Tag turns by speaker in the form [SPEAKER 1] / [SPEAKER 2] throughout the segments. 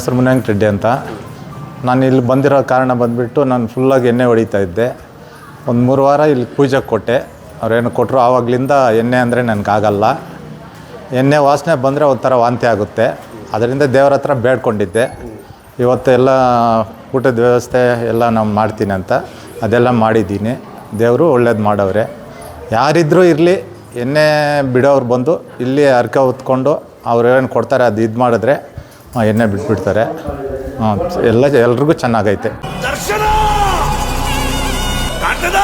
[SPEAKER 1] ಹೆಸರು ಮುನ್ಯಾಂಕ್ ರೆಡ್ಡಿ ಅಂತ. ನಾನು ಇಲ್ಲಿ ಬಂದಿರೋ ಕಾರಣ ಬಂದುಬಿಟ್ಟು ನಾನು ಫುಲ್ಲಾಗಿ ಎಣ್ಣೆ ಹೊಡಿತಾ ಇದ್ದೆ. ಒಂದು ಮೂರು ವಾರ ಇಲ್ಲಿ ಪೂಜೆಗೆ ಕೊಟ್ಟೆ. ಅವ್ರೇನು ಕೊಟ್ಟರು ಆವಾಗಲಿಂದ ಎಣ್ಣೆ ಅಂದರೆ ನನಗಾಗಲ್ಲ. ಎಣ್ಣೆ ವಾಸನೆ ಬಂದರೆ ಒಂಥರ ವಾಂತಿ ಆಗುತ್ತೆ. ಅದರಿಂದ ದೇವರ ಹತ್ರ ಬೇಡ್ಕೊಂಡಿದ್ದೆ. ಇವತ್ತು ಎಲ್ಲ ಊಟದ ವ್ಯವಸ್ಥೆ ಎಲ್ಲ ನಾವು ಮಾಡ್ತೀನಿ ಅಂತ. ಅದೆಲ್ಲ ಮಾಡಿದ್ದೀನಿ. ದೇವರು ಒಳ್ಳೇದು ಮಾಡವ್ರೆ. ಯಾರಿದ್ದರೂ ಇರಲಿ, ಎಣ್ಣೆ ಬಿಡೋರು ಬಂದು ಇಲ್ಲಿ ಅರ್ಕೆ ಹೊತ್ಕೊಂಡು ಅವ್ರು ಏನು ಕೊಡ್ತಾರೆ ಅದು ಇದು ಮಾಡಿದ್ರೆ ಎಣ್ಣೆ ಬಿಟ್ಬಿಡ್ತಾರೆ. ಹಾಂ ಎಲ್ಲ ಎಲ್ರಿಗೂ ಚೆನ್ನಾಗೈತೆ.
[SPEAKER 2] ದರ್ಶನ! ಕಾಂತದ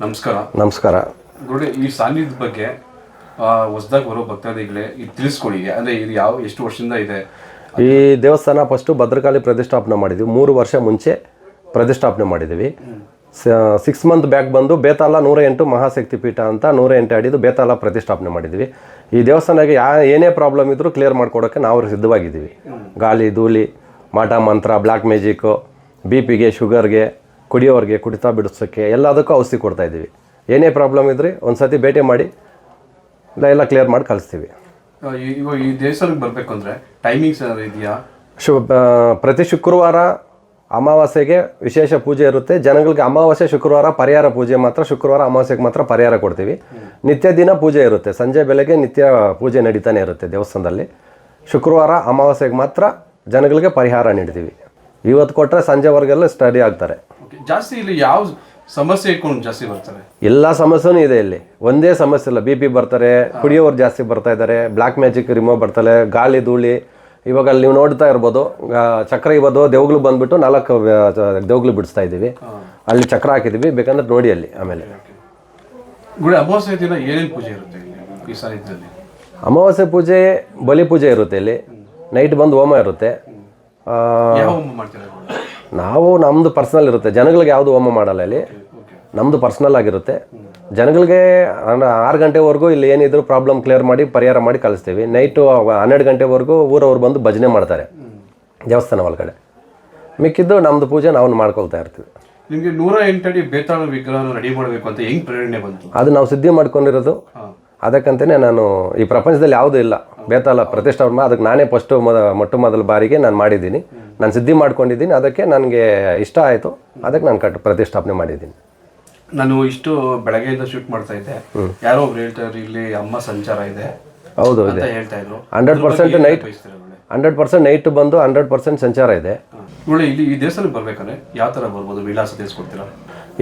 [SPEAKER 3] ನಮಸ್ಕಾರ.
[SPEAKER 4] ನಮಸ್ಕಾರ.
[SPEAKER 3] ಗುಡಿ ಈ ಸಾನ್ನಿಧ್ಯ ಬಗ್ಗೆ ಹೊಸದಾಗಿ ಬರೋ ಭಕ್ತಾದಿಗಳೇ ಇದು ತಿಳಿಸ್ಕೊಡಿ. ಅಂದ್ರೆ ಇದು ಯಾವ ಎಷ್ಟು ವರ್ಷದಿಂದ ಇದೆ?
[SPEAKER 4] ಈ ದೇವಸ್ಥಾನ ಫಸ್ಟು ಭದ್ರಕಾಳಿ ಪ್ರತಿಷ್ಠಾಪನೆ ಮಾಡಿದ್ವಿ. ಮೂರು ವರ್ಷ ಮುಂಚೆ ಪ್ರತಿಷ್ಠಾಪನೆ ಮಾಡಿದ್ದೀವಿ. ಸಿಕ್ಸ್ ಮಂತ್ ಬ್ಯಾಕ್ ಬಂದು ಬೇತಾಲ ನೂರ ಎಂಟು ಮಹಾಶಕ್ತಿ ಪೀಠ ಅಂತ ನೂರ ಎಂಟು ಅಡಿದು ಬೇತಾಲ ಪ್ರತಿಷ್ಠಾಪನೆ ಮಾಡಿದ್ವಿ ಈ ದೇವಸ್ಥಾನಕ್ಕೆ ಯಾ, ಏನೇ ಪ್ರಾಬ್ಲಮ್ ಇದ್ರೂ ಕ್ಲಿಯರ್ ಮಾಡ್ಕೊಡೋಕ್ಕೆ ನಾವು ಸಿದ್ಧವಾಗಿದ್ದೀವಿ. ಗಾಳಿ, ಧೂಳಿ, ಮಾಟ, ಮಂತ್ರ ಬ್ಲ್ಯಾಕ್ ಮ್ಯಾಜಿಕ್ಕು ಬಿ ಪಿಗೆ ಶುಗರ್ಗೆ ಕುಡಿಯೋರಿಗೆ, ಕುಡಿತಾ ಬಿಡಿಸೋಕ್ಕೆ ಎಲ್ಲದಕ್ಕೂ ಔಷಧಿ ಕೊಡ್ತಾಯಿದ್ದೀವಿ ಏನೇ ಪ್ರಾಬ್ಲಮ್ ಇದ್ರಿ ಒಂದು ಸತಿ ಭೇಟಿ ಮಾಡಿ ಎಲ್ಲ ಕ್ಲಿಯರ್ ಮಾಡಿ ಕಳಿಸ್ತೀವಿ.
[SPEAKER 3] ಇವಾಗ ಈ ದೇವಸ್ಥಾನಕ್ಕೆ ಬರಬೇಕು ಅಂದ್ರೆ ಟೈಮಿಂಗ್ಸ್ ಏನಾದ್ರು ಇದೆಯಾ?
[SPEAKER 4] ಶು ಪ್ರತಿ ಶುಕ್ರವಾರ ಅಮಾವಾಸ್ಯೆಗೆ ವಿಶೇಷ ಪೂಜೆ ಇರುತ್ತೆ. ಜನಗಳಿಗೆ ಅಮಾವಾಸ್ಯೆ ಶುಕ್ರವಾರ ಪರಿಹಾರ ಪೂಜೆ ಮಾತ್ರ ಶುಕ್ರವಾರ ಅಮಾವಾಸ್ಯೆಗೆ ಮಾತ್ರ ಪರಿಹಾರ ಕೊಡ್ತೀವಿ. ನಿತ್ಯ ದಿನ ಪೂಜೆ ಇರುತ್ತೆ. ಸಂಜೆ ಬೆಳಗ್ಗೆ ನಿತ್ಯ ಪೂಜೆ ನಡೀತಾನೆ ಇರುತ್ತೆ ದೇವಸ್ಥಾನದಲ್ಲಿ. ಶುಕ್ರವಾರ ಅಮಾವಾಸ್ಯೆಗೆ ಮಾತ್ರ ಜನಗಳಿಗೆ ಪರಿಹಾರ ನೀಡ್ತೀವಿ. ಇವತ್ತು ಕೊಟ್ಟರೆ ಸಂಜೆವರೆಗೆಲ್ಲ ಸ್ಟಡಿ ಆಗ್ತಾರೆ.
[SPEAKER 3] ಜಾಸ್ತಿ ಇಲ್ಲಿ ಯಾವ ಸಮಸ್ಯೆ ಇಟ್ಕೊಂಡು ಜಾಸ್ತಿ ಬರ್ತಾರೆ.
[SPEAKER 4] ಎಲ್ಲ ಸಮಸ್ಯೆನೂ ಇದೆ ಇಲ್ಲಿ. ಒಂದೇ ಸಮಸ್ಯೆ ಇಲ್ಲ. ಬಿ ಪಿ ಬರ್ತಾರೆ ಕುಡಿಯೋರು ಜಾಸ್ತಿ ಬರ್ತಾ ಇದ್ದಾರೆ ಬ್ಲ್ಯಾಕ್ ಮ್ಯಾಜಿಕ್ ರಿಮೂವ್ ಬರ್ತಾರೆ ಗಾಳಿ ಧೂಳಿ. ಇವಾಗ ಅಲ್ಲಿ ನೀವು ನೋಡ್ತಾ ಇರ್ಬೋದು ಆ, ಚಕ್ರ ಇವತ್ತು ದೇವ್ಗಳು ಬಂದ್ಬಿಟ್ಟು ನಾಲ್ಕು ದೇವ್ಗಳು ಬಿಡಿಸ್ತಾ ಇದ್ದೀವಿ. ಅಲ್ಲಿ ಚಕ್ರ ಹಾಕಿದ್ದೀವಿ ಬೇಕಂದ್ರೆ ನೋಡಿ ಅಲ್ಲಿ ಆಮೇಲೆ.
[SPEAKER 3] ಗುಡಿ ಅಮಾವಾಸ್ಯೆ ದಿನ ಏನೇನು ಪೂಜೆ ಇರುತ್ತೆ ಇಲ್ಲಿ ಈ ಸಾಹಿತ್ಯದಲ್ಲಿ?
[SPEAKER 4] ಅಮಾವಾಸ್ಯೆ ಪೂಜೆ ಬಲಿ ಪೂಜೆ ಇರುತ್ತೆ ಇಲ್ಲಿ. ನೈಟ್ ಬಂದು ಹೋಮ ಇರುತ್ತೆ. ಆ,
[SPEAKER 3] ಯಾವ ಹೋಮ ಮಾಡ್ತೀರಾ ಗುರುಳೆ?
[SPEAKER 4] ನಾವು ನಮ್ಮದು ಪರ್ಸ್ನಲ್ ಇರುತ್ತೆ. ಜನಗಳಿಗೆ ಯಾವುದು ಹೋಮ ಮಾಡಲ್ಲ ಇಲ್ಲಿ. ನಮ್ಮದು ಪರ್ಸ್ನಲ್ ಆಗಿರುತ್ತೆ. ಜನಗಳಿಗೆ ಆರು ಗಂಟೆವರೆಗೂ ಇಲ್ಲಿ ಏನಿದ್ರು ಪ್ರಾಬ್ಲಮ್ ಕ್ಲಿಯರ್ ಮಾಡಿ ಪರಿಹಾರ ಮಾಡಿ ಕಳಿಸ್ತೀವಿ. ನೈಟು ಹನ್ನೆರಡು ಗಂಟೆವರೆಗೂ ಊರವ್ರು ಬಂದು ಭಜನೆ ಮಾಡ್ತಾರೆ. ದೇವಸ್ಥಾನ ಒಳಗಡೆ. ಮಿಕ್ಕಿದ್ದು ನಮ್ಮದು ಪೂಜೆ ನಾವು ಮಾಡ್ಕೊಳ್ತಾ ಇರ್ತೀವಿ.
[SPEAKER 3] ನಿಮಗೆ ನೂರ ಎಂಟಡಿ ಬೇತಾಳ ವಿಗ್ರಹ ರೆಡಿ ಮಾಡಬೇಕು ಅಂತ ಹೆಂಗೆ ಪ್ರೇರಣೆ ಬಂತು?
[SPEAKER 4] ಅದು ನಾವು ಸಿದ್ಧಿ ಮಾಡ್ಕೊಂಡಿರೋದು. ಅದಕ್ಕಂತಲೇ ನಾನು ಈ ಪ್ರಪಂಚದಲ್ಲಿ ಯಾವುದೂ ಇಲ್ಲ. ಬೇತಾಳ ಪ್ರತಿಷ್ಠಾಪನೆ ಅದಕ್ಕೆ ನಾನೇ ಫಸ್ಟು ಮೊದ ಮೊಟ್ಟ ಮೊದಲ ಬಾರಿಗೆ ನಾನು ಮಾಡಿದ್ದೀನಿ. ನಾನು ಸಿದ್ಧಿ ಮಾಡ್ಕೊಂಡಿದ್ದೀನಿ ಅದಕ್ಕೆ ನನಗೆ ಇಷ್ಟ ಆಯಿತು ಅದಕ್ಕೆ ನಾನು ಕಟ್ ಪ್ರತಿಷ್ಠಾಪನೆ ಮಾಡಿದ್ದೀನಿ.
[SPEAKER 3] ನಾನು ಇಷ್ಟು ಬೆಳಗ್ಗೆಯಿಂದ ಶೂಟ್ ಮಾಡ್ತಾ ಇದ್ದೆ. ಯಾರೋ ಒಬ್ರು ಹೇಳ್ತಾರೆ ಇಲ್ಲಿ ಅಮ್ಮ ಸಂಚಾರ ಇದೆ.
[SPEAKER 4] ಹೌದು
[SPEAKER 3] ಅಂತ
[SPEAKER 4] ಇದೆ.
[SPEAKER 3] ಹೇಳ್ತಾ ಇದ್ರು.
[SPEAKER 4] Hundred percent night? Hundred percent night ಬಂದು ಹಂಡ್ರೆಡ್ ಪರ್ಸೆಂಟ್ ಸಂಚಾರ ಇದೆ.
[SPEAKER 3] ಇಲ್ಲಿ ಈ ದೇವಸ್ಥಾನಕ್ಕೆ ಬರ್ಬೇಕಾದ್ರೆ ಯಾವ ಥರ ಬರ್ಬೋದು? ವಿಳಾಸ ತಿಳಿಸ್ಕೊಡ್ತೀರಾ?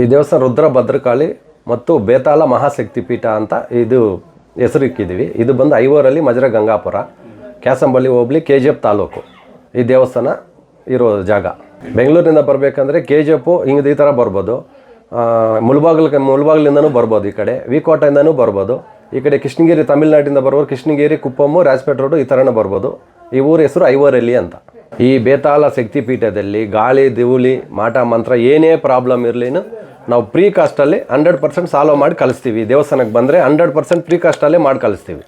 [SPEAKER 4] ಈ ದೇವಸ್ಥಾನ ರುದ್ರ ಭದ್ರಕಾಳಿ ಮತ್ತು ಬೇತಾಳ ಮಹಾಶಕ್ತಿ ಪೀಠ ಅಂತ ಇದು ಹೆಸರು ಇಕ್ಕಿದ್ದೀವಿ. ಇದು ಬಂದು ಐವರಲ್ಲಿ ಮಜರ ಗಂಗಾಪುರ ಕ್ಯಾಸಂಬಳ್ಳಿ ಹೋಬ್ಳಿ ಕೆ ಜಿ ಎಫ್ ತಾಲೂಕು ಈ ದೇವಸ್ಥಾನ. ಇರೋ ಜಾಗ. ಬೆಂಗಳೂರಿನಿಂದ ಬರಬೇಕಂದ್ರೆ ಕೆ ಜಿ ಎಫು ಹಿಂಗೆ ಈ ಥರ ಬರ್ಬೋದು. ಮುಳ್ಬಾಗಿಲು ಮುಳ್ಬಾಗಿಲಿಂದನೂ ಬರ್ಬೋದು ಈ ಕಡೆ. ವಿಕೋಟೆಯಿಂದನೂ ಬರ್ಬೋದು. ಈ ಕಡೆ ಕೃಷ್ಣಗಿರಿ, ತಮಿಳ್ನಾಡಿಂದ ಬರ್ಬೋದು ಕೃಷ್ಣಗಿರಿ ಕುಪ್ಪಮ್ಮು ರಾಜ್ಪೇಟ್ ರೋಡು ಈ ಥರನೂ ಬರ್ಬೋದು. ಈ ಊರ ಹೆಸರು ಐವರಲ್ಲಿ ಅಂತ. ಈ ಬೇತಾಳ ಶಕ್ತಿ ಪೀಠದಲ್ಲಿ ಗಾಳಿ ದಿವುಲಿ ಮಾಟ, ಮಂತ್ರ ಏನೇ ಪ್ರಾಬ್ಲಮ್ ಇರಲಿನೂ ನಾವು ಪ್ರೀ ಕಾಸ್ಟಲ್ಲಿ ಹಂಡ್ರೆಡ್ ಪರ್ಸೆಂಟ್ ಸಾಲ್ವ್ ಮಾಡಿ ಕಳಿಸ್ತೀವಿ. ದೇವಸ್ಥಾನಕ್ಕೆ ಬಂದರೆ ಹಂಡ್ರೆಡ್ ಪರ್ಸೆಂಟ್ ಪ್ರೀ ಕಾಸ್ಟಲ್ಲೇ ಮಾಡಿ ಕಳಿಸ್ತೀವಿ.